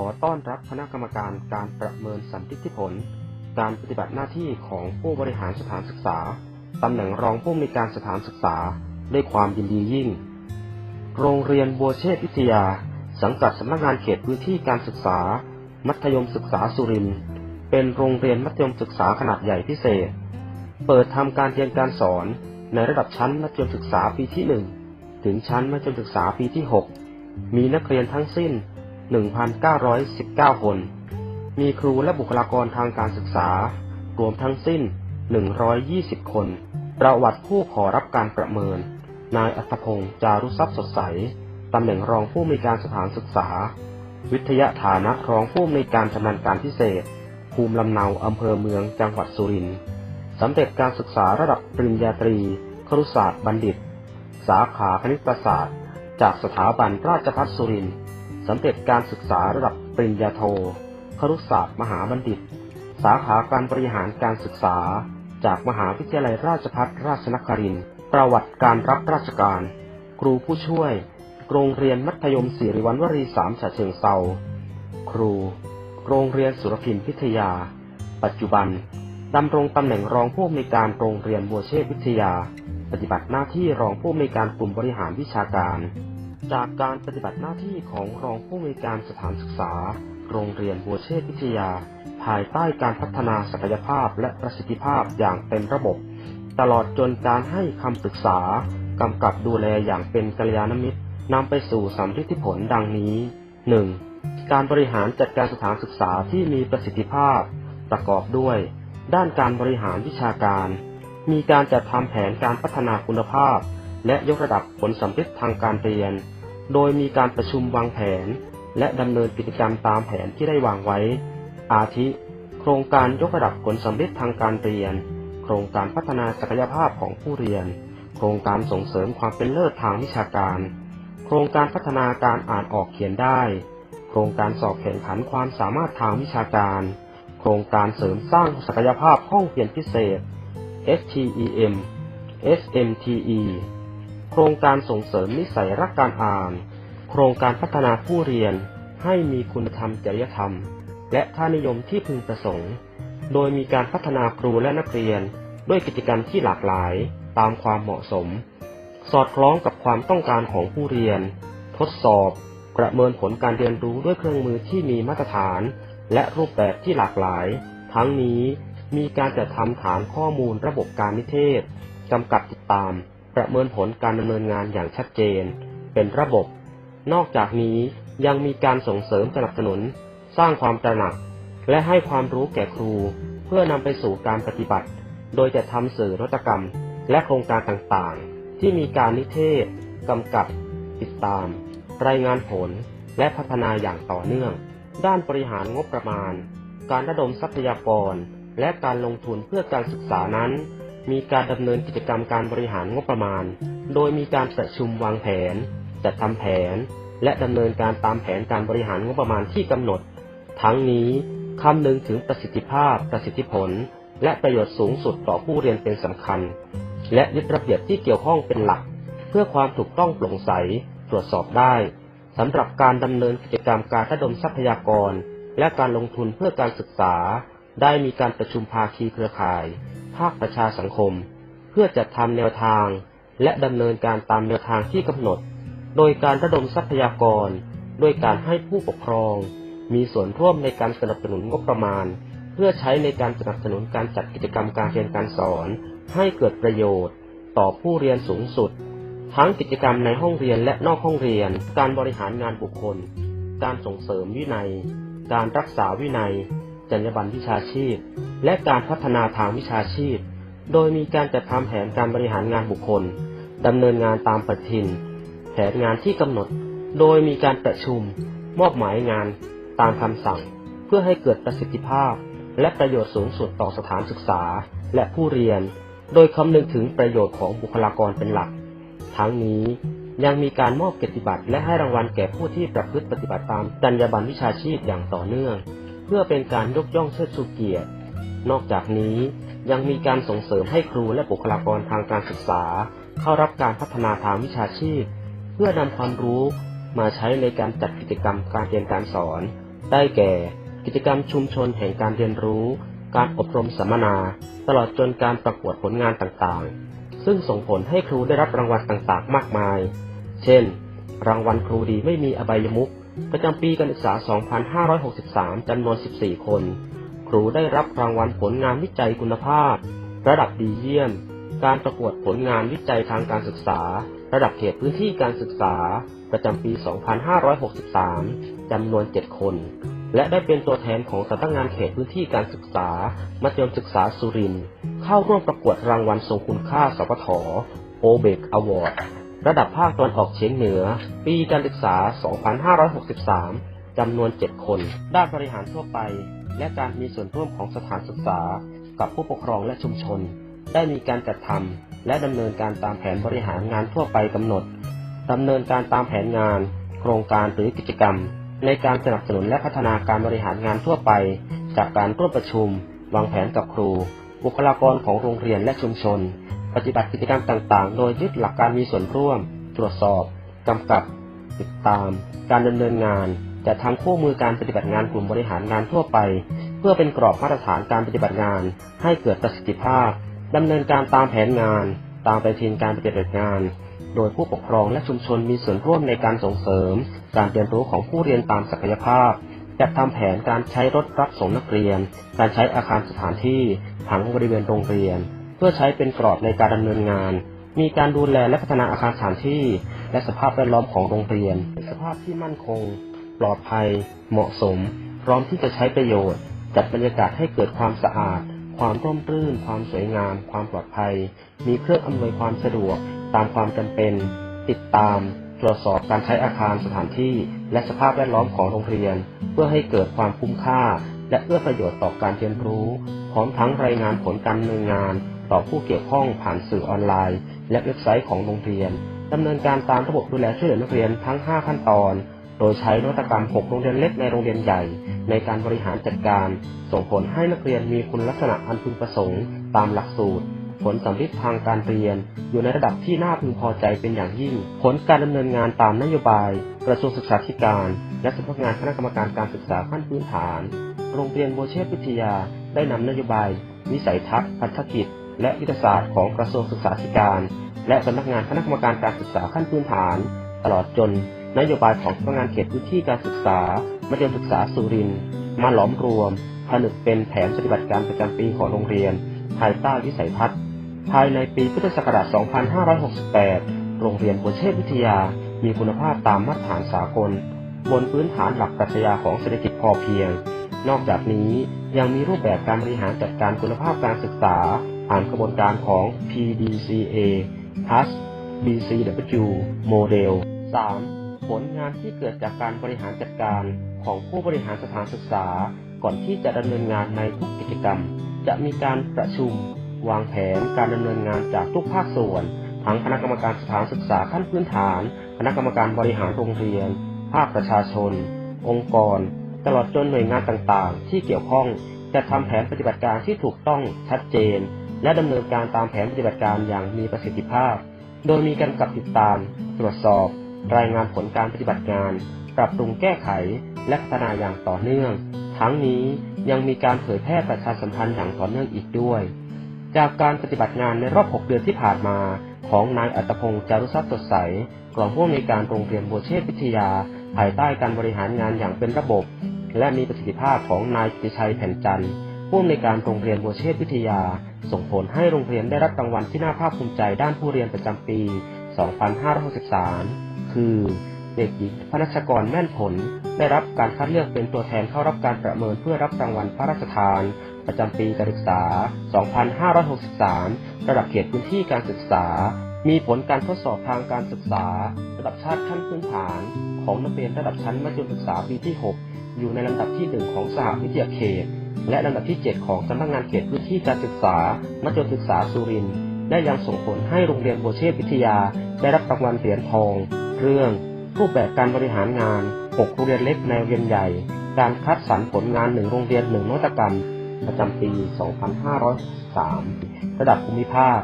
อต้อนรับคณะกรรมการการประเมินสันติผล การปฏิบัติหน้าที่ของผู้บริหารสถานศึกษา ตำแหน่งรองผู้อำนวยการสถานศึกษาด้วยความยินดียิ่ง โรงเรียนบัวเชษวิทยา สังกัดสำนักงานเขตพื้นที่การศึกษา มัธยมศึกษาสุรินทร์เป็นโรงเรียนมัธยมศึกษาขนาดใหญ่พิเศษ เปิดทำการเรียนการสอนในระดับชั้นมัธยมศึกษาปีที่ 1 ถึงชั้นมัธยมศึกษาปีที่ 6 มีนักเรียนทั้งสิ้น 1,919 คน มีครูและบุคลากรทางการศึกษา รวมทั้งสิ้น 120 คน ประวัติผู้ขอรับการประเมิน นายอัธพงศ์จารุทรัพย์สดใส ตำแหน่งรองผู้อำนวยการสถานศึกษา วิทยาฐานะรองผู้อำนวยการชำนาญการพิเศษ ภูมิลำเนาอำเภอเมืองจังหวัดสุรินทร์สำเร็จการศึกษาระดับปริญญาตรี ครุศาสตร์บัณฑิต สาขาคณิตศาสตร์ จากสถาบันราชภัฏสุรินทร์ สำเร็จการศึกษาระดับปริญญาโท ครุศาสตร์มหาบัณฑิต สาขาการบริหารการศึกษา จากมหาวิทยาลัยราชภัฏราชนครินทร์ ประวัติการรับราชการ ครูผู้ช่วย โรงเรียนมัธยมศิริวัณวรีสามฉะเชิงเซาครู โรงเรียนสุรพินพิทยา ปัจจุบันดำรงตำแหน่งรองผู้อำนวยการโรงเรียนบัวเชษวิทยา ปฏิบัติหน้าที่รองผู้อำนวยการกลุ่มบริหารวิชาการ จากการปฏิบัติหน้าที่ของรองผู้อำนวยการสถานศึกษา โรงเรียนบัวเชษวิทยา ภายใต้การพัฒนาศักยภาพและประสิทธิภาพอย่างเต็มระบบ ตลอดจนการให้คำปรึกษากำกับดูแลอย่างเป็นกัลยาณมิตรนำไปสู่สำลิผลดังนี้ 1. การบริหารจัดการสถานศึกษาที่มีประสิทธิภาพ ประกอบด้วย ด้านการบริหารวิชาการ มีการจัดทำแผนการพัฒนาคุณภาพ และยกระดับผลสำเร็จทางการเรียน โดยมีการประชุมวางแผน และดำเนินกิจกรรมตามแผนที่ได้วางไว้ อาทิ โครงการยกระดับผลสำเร็จทางการเรียน โครงการพัฒนาศักยภาพของผู้เรียน โครงการส่งเสริมความเป็นเลิศทางวิชาการ โครงการพัฒนาการอ่านออกเขียนได้ โครงการสอบแข่งขันความสามารถทางวิชาการ โครงการเสริมสร้างศักยภาพห้องเรียนพิเศษ STEM SMTE โครงการส่งเสริมนิสัยรักการอ่าน โครงการพัฒนาผู้เรียน ให้มีคุณธรรมจริยธรรม และค่านิยมที่พึงประสงค์ โดยมีการพัฒนาครูและนักเรียน ด้วยกิจกรรมที่หลากหลายตามความเหมาะสม สอดคล้องกับความต้องการของผู้เรียน ทดสอบ ประเมินผลการเรียนรู้ด้วยเครื่องมือที่มีมาตรฐาน และรูปแบบที่หลากหลาย ทั้งนี้มีการจัดทำฐานข้อมูลระบบการนิเทศกำกับติดตาม ประเมินผลการดำเนินงานอย่างชัดเจน เป็นระบบ นอกจากนี้ยังมีการส่งเสริมสนับสนุน สร้างความตระหนัก และให้ความรู้แก่ครู เพื่อนำไปสู่การปฏิบัติ โดยจะทำสื่อนวัตกรรม และโครงการต่างๆ ที่มีการนิเทศกำกับ ติดตาม รายงานผล และพัฒนาอย่างต่อเนื่อง ด้านบริหารงบประมาณ การระดมทรัพยากร และการลงทุนเพื่อการศึกษานั้น มีการดำเนินกิจกรรมการบริหารงบประมาณ โดยมีการประชุมวางแผน จัดทำแผน และดำเนินการตามแผนการบริหารงบประมาณที่กำหนด ทั้งนี้คำนึงถึงประสิทธิภาพ ประสิทธิผล และประโยชน์สูงสุดต่อผู้เรียนเป็นสำคัญ และยึดระเบียบที่เกี่ยวข้องเป็นหลัก เพื่อความถูกต้องโปร่งใส ตรวจสอบได้สำหรับการดำเนินกิจกรรมการระดมทรัพยากร และการลงทุนเพื่อการศึกษา ได้มีการประชุมภาคีเครือข่าย ภาคประชาสังคม เพื่อจัดทำแนวทาง และดำเนินการตามแนวทางที่กำหนด โดยการระดมทรัพยากร ด้วยการให้ผู้ปกครอง มีส่วนร่วมในการสนับสนุนงบประมาณ เพื่อใช้ในการสนับสนุนการจัดกิจกรรมการเรียนการสอน ให้เกิดประโยชน์ ต่อผู้เรียนสูงสุด ทั้งกิจกรรมในห้องเรียนและนอกห้องเรียน การบริหารงานบุคคล การส่งเสริมวินัย การรักษาวินัย จรรยาบรรณวิชาชีพ และการพัฒนาทางวิชาชีพ โดยมีการจัดทำแผนการบริหารงานบุคคลดำเนินงานตามปฏิทิน แผนงานที่กำหนด โดยมีการประชุม มอบหมายงานตามคำสั่ง เพื่อให้เกิดประสิทธิภาพ และประโยชน์สูงสุดต่อสถานศึกษา และผู้เรียน โดยคำนึงถึงประโยชน์ของบุคลากรเป็นหลัก ทั้งนี้ยังมีการมอบเกียรติบัตรและให้รางวัลแก่ผู้ที่ประพฤติปฏิบัติตามจรรยาบรรณวิชาชีพอย่างต่อเนื่อง เพื่อเป็นการยกย่องเชิดชูเกียรติ นอกจากนี้ยังมีการส่งเสริมให้ครูและบุคลากรทางการศึกษา เข้ารับการพัฒนาทางวิชาชีพ เพื่อนำความรู้มาใช้ในการจัดกิจกรรมการเรียนการสอน ได้แก่ กิจกรรมชุมชนแห่งการเรียนรู้ การอบรมสัมมนา ตลอดจนการประกวดผลงานต่างๆ ซึ่งส่งผลให้ครูได้รับรางวัลต่างๆ มากมาย เช่น รางวัลครูดีไม่มีอบายมุขประจำปีการศึกษา 2563 จำนวน 14 คน ครูได้รับรางวัลผลงานวิจัยคุณภาพ ระดับดีเยี่ยม การประกวดผลงานวิจัยทางการศึกษา ระดับเขตพื้นที่การศึกษา ประจำปี 2563 จำนวน 7 คน และได้เป็นตัวแทนของสำนักงานเขตพื้นที่การศึกษา มัธยมศึกษาสุรินทร์เข้าร่วมประกวดรางวัลทรงคุณค่าสปทโอเบกอวอร์ดระดับภาคตะวันออกเฉียงเหนือ ปีการศึกษา 2563 จำนวน 7 คน ด้านบริหารทั่วไป และการมีส่วนร่วมของสถานศึกษา กับผู้ปกครองและชุมชน ได้มีการจัดทำและดำเนินการตามแผนบริหารงานทั่วไปกำหนดดำเนินการตามแผนงาน โครงการหรือกิจกรรม ในการสนับสนุนและพัฒนาการบริหารงานทั่วไป จากการร่วมประชุม วางแผนกับครู บุคลากรของโรงเรียนและชุมชน ปฏิบัติกิจกรรมต่างๆ โดยยึดหลักการมีส่วนร่วม ตรวจสอบ กำกับ ติดตาม การดำเนินงาน จะทำคู่มือการปฏิบัติงานกลุ่มบริหารงานทั่วไป เพื่อเป็นกรอบมาตรฐานการปฏิบัติงาน ให้เกิดประสิทธิภาพดำเนินการตามแผนงาน ตามปฏิทินการปฏิบัติงาน โดยผู้ปกครองและชุมชนมีส่วนร่วมในการส่งเสริม การเรียนรู้ของผู้เรียนตามศักยภาพจัดทำแผนการใช้รถรับส่งนักเรียน การใช้อาคารสถานที่ผังบริเวณโรงเรียน เพื่อใช้เป็นกรอบในการดำเนินงาน มีการดูแลและพัฒนาอาคารสถานที่ และสภาพแวดล้อมของโรงเรียนสภาพที่มั่นคง ปลอดภัย เหมาะสม พร้อมที่จะใช้ประโยชน์ จัดบรรยากาศให้เกิดความสะอาด ความร่มรื่น ความสวยงาม ความปลอดภัย มีเครื่องอำนวยความสะดวก ตามความจำเป็น ติดตาม ตรวจสอบการใช้อาคารสถานที่ และสภาพแวดล้อมของโรงเรียน เพื่อให้เกิดความคุ้มค่า และเอื้อประโยชน์ต่อการเรียนรู้ พร้อมทั้งรายงานผลการดำเนินงาน ต่อผู้เกี่ยวข้องผ่านสื่อออนไลน์ และเว็บไซต์ของโรงเรียนดำเนินการตามระบบดูแลช่วยเหลือนักเรียนทั้ง 5 ขั้นตอน โดยใช้นวัตกรรม 6 โรงเรียนเล็กในโรงเรียนใหญ่ ในการบริหารจัดการ ส่งผลให้นักเรียนมีคุณลักษณะอันพึงประสงค์ ตามหลักสูตร ผลสำลิดทางการเรียน อยู่ในระดับที่น่าพึงพอใจเป็นอย่างยิ่ง ผลการดำเนินงานตามนโยบาย กระทรวงศึกษาธิการ และสำนักงานคณะกรรมการการศึกษาขั้นพื้นฐาน โรงเรียนโบเชตวิทยา ได้นำนโยบาย วิสัยทัศน์พันธกิจ และยุทธศาสตร์ของกระทรวงศึกษาธิการ และสำนักงานคณะกรรมการการศึกษาขั้นพื้นฐาน ตลอดจน นโยบายของสำนักงานเขตพื้นที่การศึกษามัธยมศึกษาสุรินทร์มาหลอมรวม ผนึกเป็นแผนปฏิบัติการประจำปีของโรงเรียน ภายใต้วิสัยทัศน์ ภายในปีพุทธศักราช 2568 โรงเรียนบัวเชษวิทยา มีคุณภาพตามมาตรฐานสากล บนพื้นฐานหลักปรัชญาของเศรษฐกิจพอเพียง นอกจากนี้ยังมีรูปแบบการบริหารจัดการคุณภาพการศึกษาผ่านกระบวนการของ PDCA plus BCW Model 3. ผลงานที่เกิดจากการบริหารจัดการของผู้บริหารสถานศึกษา ก่อนที่จะดำเนินงานในทุกกิจกรรม จะมีการประชุม วางแผนการดำเนินงานจากทุกภาคส่วน ทั้งคณะกรรมการสถานศึกษาขั้นพื้นฐาน คณะกรรมการบริหารโรงเรียน ภาคประชาชน องค์กร ตลอดจนหน่วยงานต่างๆ ที่เกี่ยวข้องจะทำแผนปฏิบัติการที่ถูกต้องชัดเจน และดำเนินการตามแผนปฏิบัติการอย่างมีประสิทธิภาพ โดยมีการกำกับติดตาม ตรวจสอบ รายงานผลการปฏิบัติงาน ปรับปรุงแก้ไข และพัฒนาอย่างต่อเนื่อง ทั้งนี้ยังมีการเผยแพร่ประชาสัมพันธ์อย่างต่อเนื่องอีกด้วย จากการปฏิบัติงานในรอบ 6 เดือนที่ผ่านมา ของนายอัตพงศ์จารุทรัพย์สดใสรองผู้อำนวยการโรงเรียนบัวเชษวิทยา ภายใต้การบริหารงานอย่างเป็นระบบ และมีประสิทธิภาพของนายกิติชัยแผ่นจันทร์ผู้อำนวยการโรงเรียนบัวเชษวิทยา ส่งผลให้โรงเรียนได้รับรางวัลที่น่าภาคภูมิใจด้านผู้เรียนประจำปี 2563 คือ เด็กหญิงพนัชกรแม่นผล ได้รับการคัดเลือกเป็นตัวแทนเข้ารับการประเมินเพื่อรับรางวัลพระราชทาน ประจำปีการศึกษา 2563 ระดับเขตพื้นที่การศึกษา มีผลการทดสอบทางการศึกษา ระดับชาติขั้นพื้นฐาน ของนักเรียนระดับชั้นมัธยมศึกษาปีที่ 6 อยู่ในลำดับที่ 1 ของสหวิทยาเขตและลำดับที่ 7 ของสำนักงานเขตพื้นที่การศึกษา มัธยมศึกษาสุรินทร์ ได้ยังส่งผลให้โรงเรียนบัวเชษวิทยา ได้รับรางวัลเหรียญทอง เรื่อง รูปแบบการบริหารงาน 6 โรงเรียนเล็กในเรียนใหญ่ การคัดสรรผลงานหนึ่งโรงเรียนหนวัตกรรม ประจำปี 2503ระดับภูมิภาค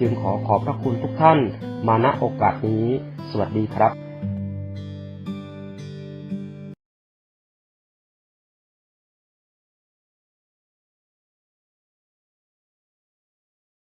จึงขอขอบพระคุณทุกท่าน มาณโอกาสนี้ สวัสดีครับ